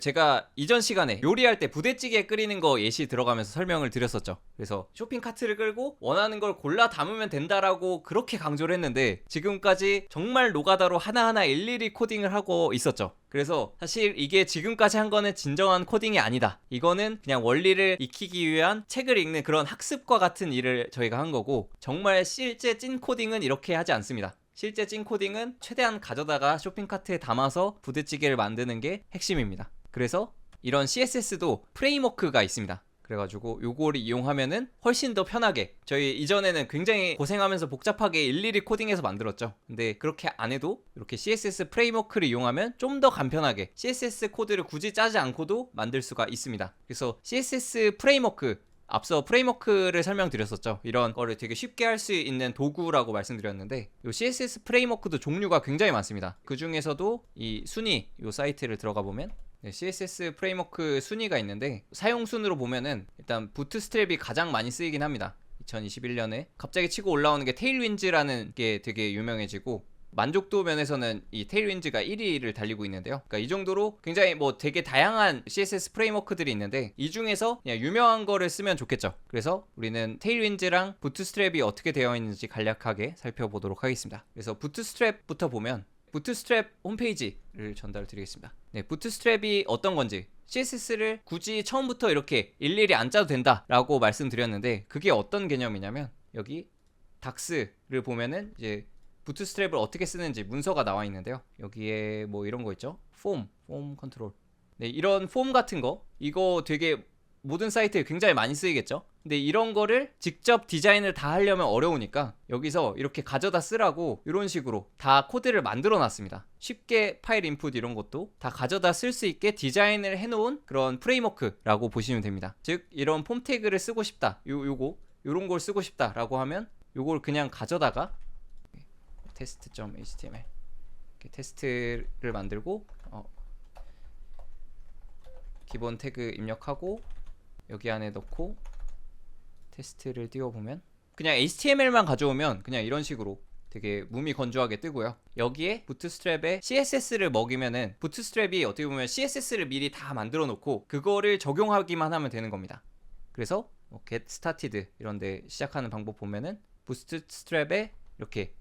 제가 이전 시간에 요리할 때 부대찌개 끓이는 거 예시 들어가면서 설명을 드렸었죠. 그래서 쇼핑 카트를 끌고 원하는 걸 골라 담으면 된다라고 그렇게 강조를 했는데 지금까지 정말 노가다로 하나하나 일일이 코딩을 하고 있었죠. 그래서 사실 이게 지금까지 한 거는 진정한 코딩이 아니다. 이거는 그냥 원리를 익히기 위한 책을 읽는 그런 학습과 같은 일을 저희가 한 거고 정말 실제 찐 코딩은 이렇게 하지 않습니다. 실제 찐 코딩은 최대한 가져다가 쇼핑카트에 담아서 부대찌개를 만드는 게 핵심입니다. 그래서 이런 CSS도 프레임워크가 있습니다. 그래가지고 요거를 이용하면은 훨씬 더 편하게 저희 이전에는 굉장히 고생하면서 복잡하게 일일이 코딩해서 만들었죠. 근데 그렇게 안 해도 이렇게 CSS 프레임워크를 이용하면 좀 더 간편하게 CSS 코드를 굳이 짜지 않고도 만들 수가 있습니다. 그래서 CSS 프레임워크 앞서 프레임워크를 설명드렸었죠. 이런 거를 되게 쉽게 할 수 있는 도구라고 말씀드렸는데 이 CSS 프레임워크도 종류가 굉장히 많습니다. 그 중에서도 이 순위 이 사이트를 들어가 보면 네, CSS 프레임워크 순위가 있는데 사용 순으로 보면은 일단 부트스트랩이 가장 많이 쓰이긴 합니다. 2021년에 갑자기 치고 올라오는 게 테일윈즈라는 게 되게 유명해지고 만족도 면에서는 이 테일윈즈가 1위를 달리고 있는데요. 그러니까 이 정도로 굉장히 뭐 되게 다양한 CSS 프레임워크들이 있는데 이 중에서 그냥 유명한 거를 쓰면 좋겠죠. 그래서 우리는 테일윈즈랑 부트스트랩이 어떻게 되어 있는지 간략하게 살펴보도록 하겠습니다. 그래서 부트스트랩부터 보면 부트스트랩 홈페이지를 전달 드리겠습니다. 네, 부트스트랩이 어떤 건지 CSS를 굳이 처음부터 이렇게 일일이 안 짜도 된다라고 말씀드렸는데 그게 어떤 개념이냐면 여기 닥스를 보면은 이제 부트스트랩을 어떻게 쓰는지 문서가 나와 있는데요. 여기에 뭐 이런 거 있죠? 폼, 폼 컨트롤. 네, 이런 폼 같은 거 이거 되게 모든 사이트에 굉장히 많이 쓰이겠죠? 근데 이런 거를 직접 디자인을 다 하려면 어려우니까 여기서 이렇게 가져다 쓰라고 이런 식으로 다 코드를 만들어 놨습니다. 쉽게 파일 인풋 이런 것도 다 가져다 쓸 수 있게 디자인을 해놓은 그런 프레임워크라고 보시면 됩니다. 즉 이런 폼 태그를 쓰고 싶다. 요 요거 요런 걸 쓰고 싶다라고 하면 요걸 그냥 가져다가 테스트.html 테스트를 만들고 어, 기본 태그 입력하고 여기 안에 넣고 테스트를 띄워보면 그냥 HTML만 가져오면 그냥 이런 식으로 되게 무미 건조하게 뜨고요. 여기에 부트스트랩에 CSS를 먹이면은 부트스트랩이 어떻게 보면 CSS를 미리 다 만들어 놓고 그거를 적용하기만 하면 되는 겁니다. 그래서 뭐 get started 이런데 시작하는 방법 보면은 부트스트랩에 이렇게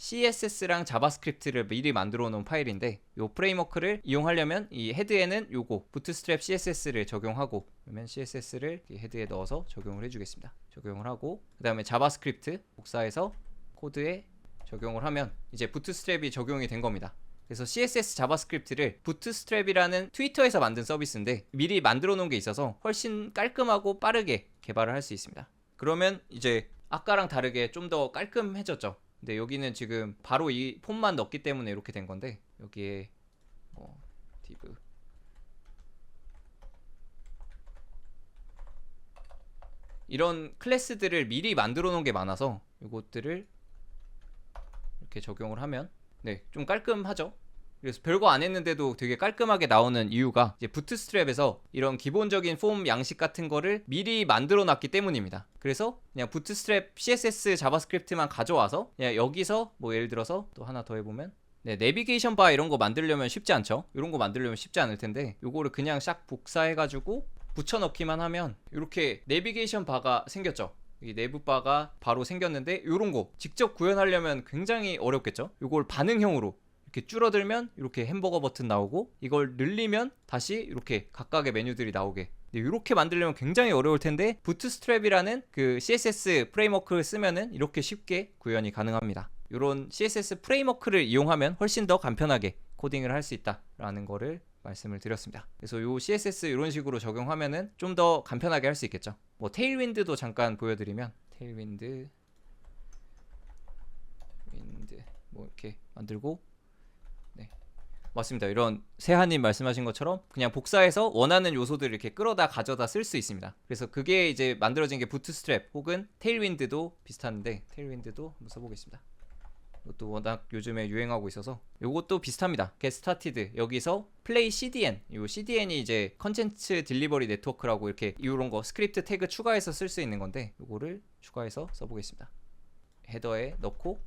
CSS랑 자바스크립트를 미리 만들어 놓은 파일인데 이 프레임워크를 이용하려면 이 헤드에는 요거 부트스트랩 CSS를 적용하고 그러면 CSS를 헤드에 넣어서 적용을 해주겠습니다. 적용을 하고 그 다음에 자바스크립트 복사해서 코드에 적용을 하면 이제 부트스트랩이 적용이 된 겁니다. 그래서 CSS 자바스크립트를 부트스트랩이라는 트위터에서 만든 서비스인데 미리 만들어 놓은 게 있어서 훨씬 깔끔하고 빠르게 개발을 할 수 있습니다. 그러면 이제 아까랑 다르게 좀 더 깔끔해졌죠. 근데 여기는 지금 바로 이 폼만 넣기 때문에 이렇게 된 건데 여기에 뭐 div 이런 클래스들을 미리 만들어 놓은 게 많아서 이것들을 이렇게 적용을 하면 네, 좀 깔끔하죠. 그래서 별거 안 했는데도 되게 깔끔하게 나오는 이유가 이제 부트스트랩에서 이런 기본적인 폼 양식 같은 거를 미리 만들어 놨기 때문입니다. 그래서 그냥 부트스트랩 CSS 자바스크립트만 가져와서 그냥 여기서 뭐 예를 들어서 또 하나 더 해보면 네, 내비게이션 바 이런 거 만들려면 쉽지 않죠. 이런 거 만들려면 쉽지 않을 텐데 요거를 그냥 싹 복사해가지고 붙여넣기만 하면 이렇게 내비게이션 바가 생겼죠. 이 내부 바가 바로 생겼는데 이런 거 직접 구현하려면 굉장히 어렵겠죠. 이걸 반응형으로 이렇게 줄어들면 이렇게 햄버거 버튼 나오고 이걸 늘리면 다시 이렇게 각각의 메뉴들이 나오게 이렇게 만들려면 굉장히 어려울 텐데 부트스트랩이라는 그 CSS 프레임워크를 쓰면은 이렇게 쉽게 구현이 가능합니다. 이런 CSS 프레임워크를 이용하면 훨씬 더 간편하게 코딩을 할 수 있다라는 거를 말씀을 드렸습니다. 그래서 요 CSS 이런 식으로 적용하면은 좀 더 간편하게 할 수 있겠죠. 뭐 테일윈드도 잠깐 보여드리면 테일윈드 윈드 뭐 이렇게 만들고 맞습니다. 이런 세하님 말씀하신 것처럼 그냥 복사해서 원하는 요소들을 이렇게 끌어다 가져다 쓸 수 있습니다. 그래서 그게 이제 만들어진 게 부트스트랩 혹은 테일윈드도 비슷한데 테일윈드도 한번 써보겠습니다. 이것도 워낙 요즘에 유행하고 있어서 이것도 비슷합니다. get started 여기서 play CDN 이 CDN이 이제 컨텐츠 딜리버리 네트워크라고 이렇게 이런 거 스크립트 태그 추가해서 쓸 수 있는 건데 이거를 추가해서 써보겠습니다. 헤더에 넣고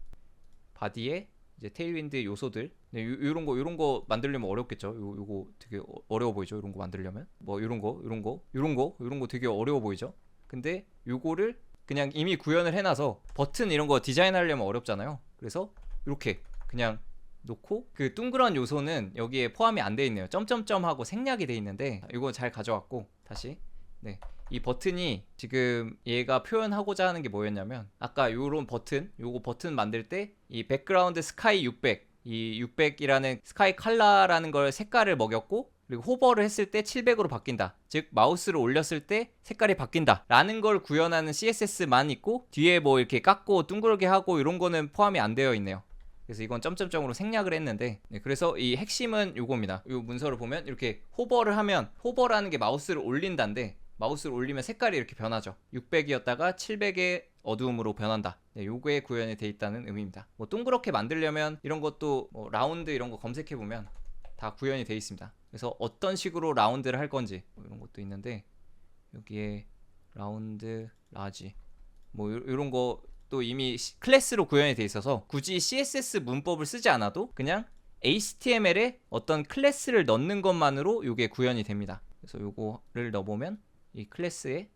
바디에 이제 테일윈드 요소들 네, 요, 요런 거 요런 거 만들려면 어렵겠죠. 요 요거 되게 어- 어려워 보이죠. 요런 거 만들려면 뭐 요런 거 요런 거 요런 거 요런 거 되게 어려워 보이죠. 근데 요거를 그냥 이미 구현을 해놔서 버튼 이런 거 디자인하려면 어렵잖아요. 그래서 이렇게 그냥 놓고 그 둥그런 요소는 여기에 포함이 안 돼 있네요. 점점점 하고 생략이 돼 있는데 이거 잘 가져왔고 다시 네. 이 버튼이 지금 얘가 표현하고자 하는 게 뭐였냐면 아까 요런 버튼 요거 버튼 만들 때 이 백그라운드 스카이 600 이 600이라는 스카이 컬러라는 걸 색깔을 먹였고 그리고 호버를 했을 때 700으로 바뀐다. 즉 마우스를 올렸을 때 색깔이 바뀐다. 라는 걸 구현하는 CSS만 있고 뒤에 뭐 이렇게 깎고 둥그렇게 하고 이런 거는 포함이 안 되어 있네요. 그래서 이건 점점점으로 생략을 했는데 네, 그래서 이 핵심은 요겁니다. 요 문서를 보면 이렇게 호버를 하면 호버라는 게 마우스를 올린다인데 마우스를 올리면 색깔이 이렇게 변하죠. 600이었다가 700의 어두움으로 변한다. 네, 요거에 구현이 돼 있다는 의미입니다. 뭐 동그랗게 만들려면 이런 것도 뭐 라운드 이런 거 검색해 보면 다 구현이 돼 있습니다. 그래서 어떤 식으로 라운드를 할 건지 뭐 이런 것도 있는데 여기에 라운드 라지 뭐 요- 요런 거또 이미 시- 클래스로 구현이 돼 있어서 굳이 CSS 문법을 쓰지 않아도 그냥 HTML에 어떤 클래스를 넣는 것만으로 요게 구현이 됩니다. 그래서 요거를 넣어보면 이 클래스에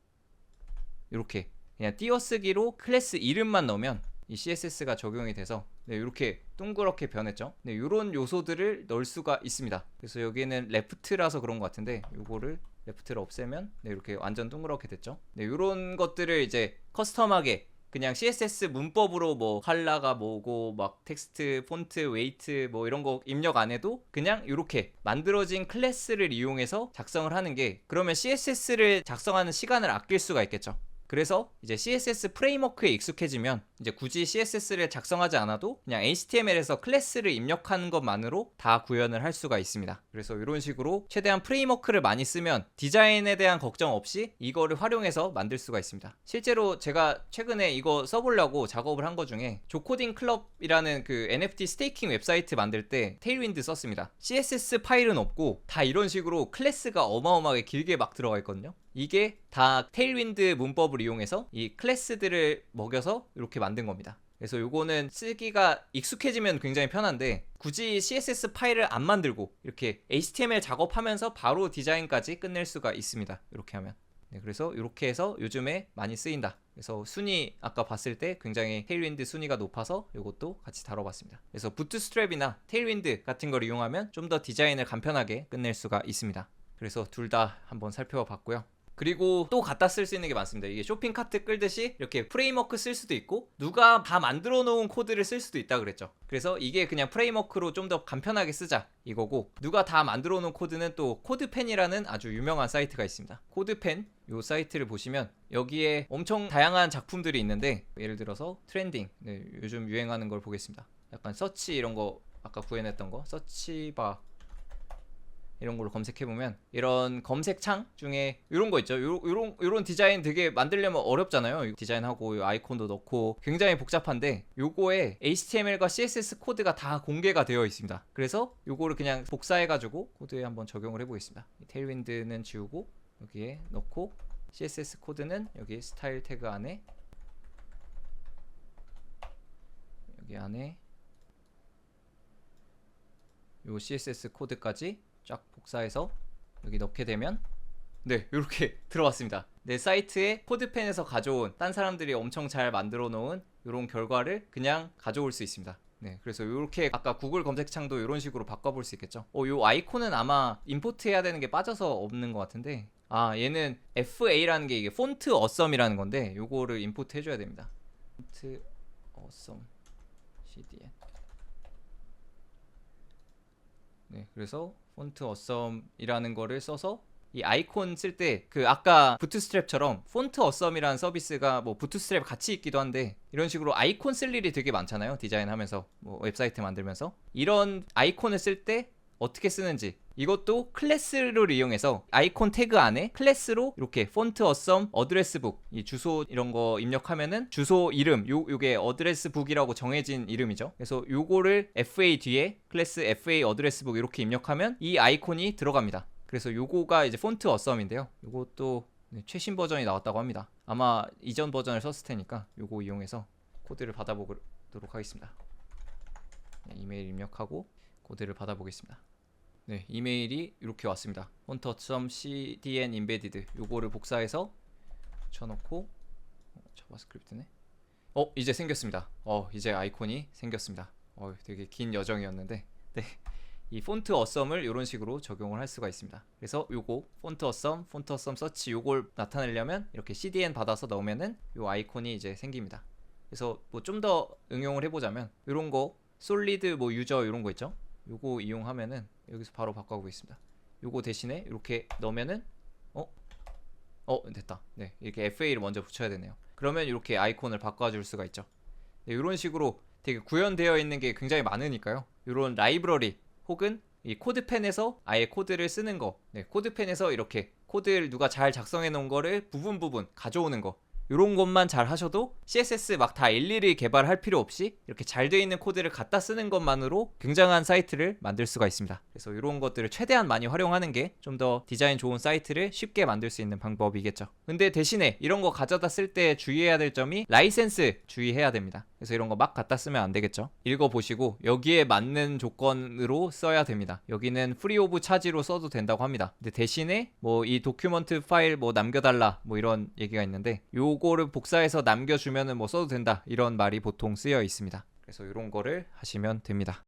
이렇게 그냥 띄어쓰기로 클래스 이름만 넣으면 이 CSS가 적용이 돼서 네, 이렇게 동그랗게 변했죠. 네, 이런 요소들을 넣을 수가 있습니다. 그래서 여기는 레프트라서 그런 것 같은데 요거를 레프트를 없애면 네, 이렇게 완전 동그랗게 됐죠. 네, 이런 것들을 이제 커스텀하게 그냥 CSS 문법으로 뭐 컬러가 뭐고 막 텍스트, 폰트, 웨이트 뭐 이런 거 입력 안 해도 그냥 이렇게 만들어진 클래스를 이용해서 작성을 하는 게 그러면 CSS를 작성하는 시간을 아낄 수가 있겠죠. 그래서 이제 CSS 프레임워크에 익숙해지면 이제 굳이 CSS를 작성하지 않아도 그냥 HTML에서 클래스를 입력하는 것만으로 다 구현을 할 수가 있습니다. 그래서 이런 식으로 최대한 프레임워크를 많이 쓰면 디자인에 대한 걱정 없이 이거를 활용해서 만들 수가 있습니다. 실제로 제가 최근에 이거 써보려고 작업을 한것 중에 조코딩 클럽이라는 그 NFT 스테이킹 웹사이트 만들 때 테일윈드 썼습니다. CSS 파일은 없고 다 이런 식으로 클래스가 어마어마하게 길게 막 들어가 있거든요. 이게 다 테일윈드 문법을 이용해서 이 클래스들을 먹여서 이렇게 만든 겁니다. 그래서 요거는 쓰기가 익숙해지면 굉장히 편한데 굳이 CSS 파일을 안 만들고 이렇게 HTML 작업하면서 바로 디자인까지 끝낼 수가 있습니다. 이렇게 하면. 네, 그래서 이렇게 해서 요즘에 많이 쓰인다. 그래서 순위 아까 봤을 때 굉장히 테일윈드 순위가 높아서 이것도 같이 다뤄봤습니다. 그래서 부트스트랩이나 테일윈드 같은 걸 이용하면 좀 더 디자인을 간편하게 끝낼 수가 있습니다. 그래서 둘 다 한번 살펴봤고요. 그리고 또 갖다 쓸 수 있는 게 많습니다. 이게 쇼핑 카트 끌듯이 이렇게 프레임워크 쓸 수도 있고 누가 다 만들어 놓은 코드를 쓸 수도 있다 그랬죠. 그래서 이게 그냥 프레임워크로 좀 더 간편하게 쓰자 이거고 누가 다 만들어 놓은 코드는 또 코드펜이라는 아주 유명한 사이트가 있습니다. 코드펜 요 사이트를 보시면 여기에 엄청 다양한 작품들이 있는데 예를 들어서 트렌딩 네, 요즘 유행하는 걸 보겠습니다. 약간 서치 이런 거 아까 구현했던 거 서치바 이런 걸로 검색해 보면 이런 검색창 중에 이런 거 있죠. 요, 요런 요런 디자인 되게 만들려면 어렵잖아요. 디자인하고 요 아이콘도 넣고 굉장히 복잡한데 요거에 HTML과 CSS 코드가 다 공개가 되어 있습니다. 그래서 요거를 그냥 복사해 가지고 코드에 한번 적용을 해 보겠습니다. 테일윈드는 지우고 여기에 넣고 CSS 코드는 여기 스타일 태그 안에 여기 안에 요 CSS 코드까지 쫙 복사해서 여기 넣게 되면 네 이렇게 들어왔습니다. 내 사이트에 코드펜에서 가져온 딴 사람들이 엄청 잘 만들어 놓은 이런 결과를 그냥 가져올 수 있습니다. 네 그래서 이렇게 아까 구글 검색창도 이런 식으로 바꿔볼 수 있겠죠? 어 요 아이콘은 아마 임포트 해야 되는 게 빠져서 없는 것 같은데 아 얘는 FA라는 게 이게 폰트 어썸이라는 건데 요거를 임포트 해줘야 됩니다. 폰트 어썸 CDN. 네, 그래서 폰트 어썸이라는 거를 써서 이 아이콘 쓸 때 그 아까 부트스트랩처럼 폰트 어썸이라는 서비스가 뭐 부트스트랩 같이 있기도 한데 이런 식으로 아이콘 쓸 일이 되게 많잖아요. 디자인하면서 뭐 웹사이트 만들면서 이런 아이콘을 쓸 때 어떻게 쓰는지 이것도 클래스를 이용해서 아이콘 태그 안에 클래스로 이렇게 폰트 어썸 어드레스북 이 주소 이런 거 입력하면은 주소 이름 요 요게 어드레스북이라고 정해진 이름이죠. 그래서 요거를 FA 뒤에 클래스 FA 어드레스북 이렇게 입력하면 이 아이콘이 들어갑니다. 그래서 요거가 이제 폰트 어썸인데요. 요것도 네, 최신 버전이 나왔다고 합니다. 아마 이전 버전을 썼을 테니까 요거 이용해서 코드를 받아보도록 하겠습니다. 네, 이메일 입력하고 코드를 받아보겠습니다. 네, 이메일이 이렇게 왔습니다. 폰트.com cdn embedded 요거를 복사해서 어, 자바스크립트네. 어, 이제 생겼습니다. 어, 이제 아이콘이 생겼습니다. 어, 되게 긴 여정이었는데, 네, 이 폰트 어썸을 이런 식으로 적용을 할 수가 있습니다. 그래서 요거 폰트 어썸, 폰트 어썸 서치 요걸 나타내려면 이렇게 cdn 받아서 넣으면은 요 아이콘이 이제 생깁니다. 그래서 뭐 좀 더 응용을 해보자면 이런 거 솔리드 뭐 유저 이런 거 있죠? 요거 이용하면은 여기서 바로 바꿔보겠습니다. 요거 대신에 이렇게 넣으면은 어? 어 됐다. 네 이렇게 FA를 먼저 붙여야 되네요. 그러면 이렇게 아이콘을 바꿔줄 수가 있죠. 네, 이런 식으로 되게 구현되어 있는 게 굉장히 많으니까요. 이런 라이브러리 혹은 이 코드펜에서 아예 코드를 쓰는 거, 네, 코드펜에서 이렇게 코드를 누가 잘 작성해 놓은 거를 부분 부분 가져오는 거. 이런 것만 잘 하셔도 CSS 막 다 일일이 개발할 필요 없이 이렇게 잘 돼 있는 코드를 갖다 쓰는 것만으로 굉장한 사이트를 만들 수가 있습니다. 그래서 이런 것들을 최대한 많이 활용하는 게 좀 더 디자인 좋은 사이트를 쉽게 만들 수 있는 방법이겠죠. 근데 대신에 이런 거 가져다 쓸 때 주의해야 될 점이 라이센스 주의해야 됩니다. 그래서 이런 거 막 갖다 쓰면 안 되겠죠. 읽어 보시고 여기에 맞는 조건으로 써야 됩니다. 여기는 프리 오브 차지로 써도 된다고 합니다. 근데 대신에 뭐 이 도큐먼트 파일 뭐 남겨달라 뭐 이런 얘기가 있는데 요거를 복사해서 남겨주면은 뭐 써도 된다 이런 말이 보통 쓰여 있습니다. 그래서 이런 거를 하시면 됩니다.